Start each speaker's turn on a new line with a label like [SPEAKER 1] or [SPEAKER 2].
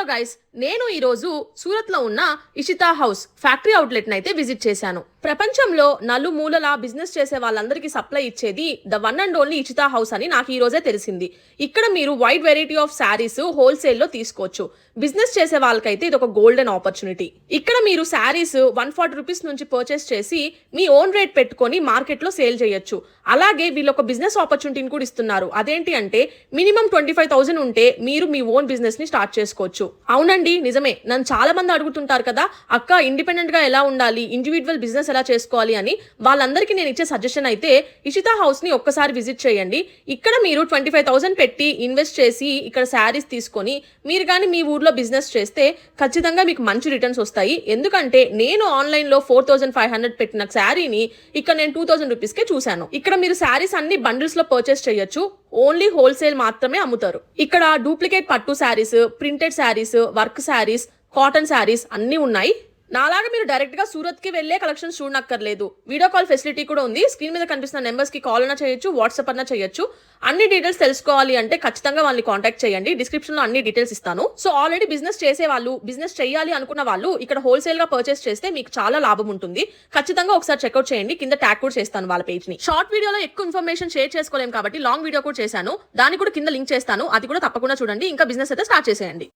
[SPEAKER 1] Hello guys నేను ఈరోజు సూరత్లో ఉన్న ఇషితా హౌస్ ఫ్యాక్టరీ అవుట్లెట్ని అయితే విజిట్ చేశాను. ప్రపంచంలో నలుమూలల బిజినెస్ చేసే వాళ్ళందరికీ సప్లై ఇచ్చేది the one and only Ishita house అని నాకు ఈ రోజే తెలిసింది. ఇక్కడ మీరు వైడ్ వెరైటీ ఆఫ్ శారీస్ హోల్సేల్లో తీసుకోవచ్చు. బిజినెస్ చేసే వాళ్ళకైతే ఇది ఒక గోల్డెన్ ఆపర్చునిటీ ఇక్కడ మీరు శారీస్ వన్ ఫార్టీ రూపీస్ నుంచి పర్చేస్ చేసి మీ ఓన్ రేట్ పెట్టుకొని మార్కెట్లో సేల్ చేయొచ్చు. అలాగే వీళ్ళు ఒక బిజినెస్ ఆపర్చునిటీని కూడా ఇస్తున్నారు. అదేంటి అంటే మినిమం ట్వంటీ ఫైవ్ థౌసండ్ ఉంటే మీరు మీ ఓన్ బిజినెస్ని స్టార్ట్ చేసుకోవచ్చు. అవునండి నిజమే. నన్ను చాలా మంది అడుగుతుంటారు కదా అక్క ఇండిపెండెంట్గా ఎలా ఉండాలి? ఇండివిజువల్ బిజినెస్ ఎలా చేసుకోవాలి? అని. వాళ్ళందరికీ నేను ఇచ్చే సజెషన్ అయితే ఇషితా హౌస్ని ఒక్కసారి విజిట్ చేయండి. ఇక్కడ మీరు ట్వంటీ ఫైవ్ థౌసండ్ పెట్టి ఇన్వెస్ట్ చేసి ఇక్కడ శారీస్ తీసుకొని మీరు కానీ మీ ఊర్లో బిజినెస్ చేస్తే ఖచ్చితంగా మీకు మంచి రిటర్న్స్ వస్తాయి. ఎందుకంటే నేను ఆన్లైన్లో ఫోర్ థౌసండ్ ఫైవ్ హండ్రెడ్ పెట్టిన శారీని ఇక్కడ నేను టూ థౌసండ్ రూపీస్కే చూశాను. ఇక్కడ మీరు శారీస్ అన్ని బండిల్స్లో పర్చేస్ చేయొచ్చు. ఓన్లీ హోల్సేల్ మాత్రమే అమ్ముతారు. ఇక్కడ డూప్లికేట్ పట్టు saris printed saris work saris cotton saris అన్నీ ఉన్నాయి. నాలాగా మీరు డైరెక్ట్గా సూరత్కి వెళ్ళే కలెక్షన్స్ చూడనక్కర్లేదు. వీడియో కాల్ ఫెసిలిటీ కూడా ఉంది. స్క్రీన్ మీద కనిపిస్తున్న నెంబర్స్కి కాల్ అయినా చేయొచ్చు వాట్సాప్ అయినా చేయొచ్చు. అన్ని డీటెయిల్స్ తెలుసుకోవాలి అంటే ఖచ్చితంగా వాళ్ళని కాంటాక్ట్ చేయండి. డిస్క్రిప్షన్లో అన్ని డీటెయిల్స్ ఇస్తాను. సో ఆల్రెడీ బిజినెస్ చేసే వాళ్ళు బిజినెస్ చేయాలి అనుకున్న వాళ్ళు ఇక్కడ హోల్సేల్గా పర్చేస్ చేస్తే మీకు చాలా లాభం ఉంటుంది. ఖచ్చితంగా ఒకసారి చెక్అవుట్ చేయండి. కింద ట్యాగ్ కూడా చేస్తాను వాళ్ళ పేజ్ని షార్ట్ వీడియోలో ఎక్కువ ఇన్ఫర్మేషన్ షేర్ చేసుకోలేం కాబట్టి లాంగ్ వీడియో కూడా చేశాను. దాన్ని కూడా కింద లింక్ చేస్తాను. అది కూడా తప్పకుండా చూడండి. ఇంకా బిజినెస్ అయితే స్టార్ట్ చేసేయండి.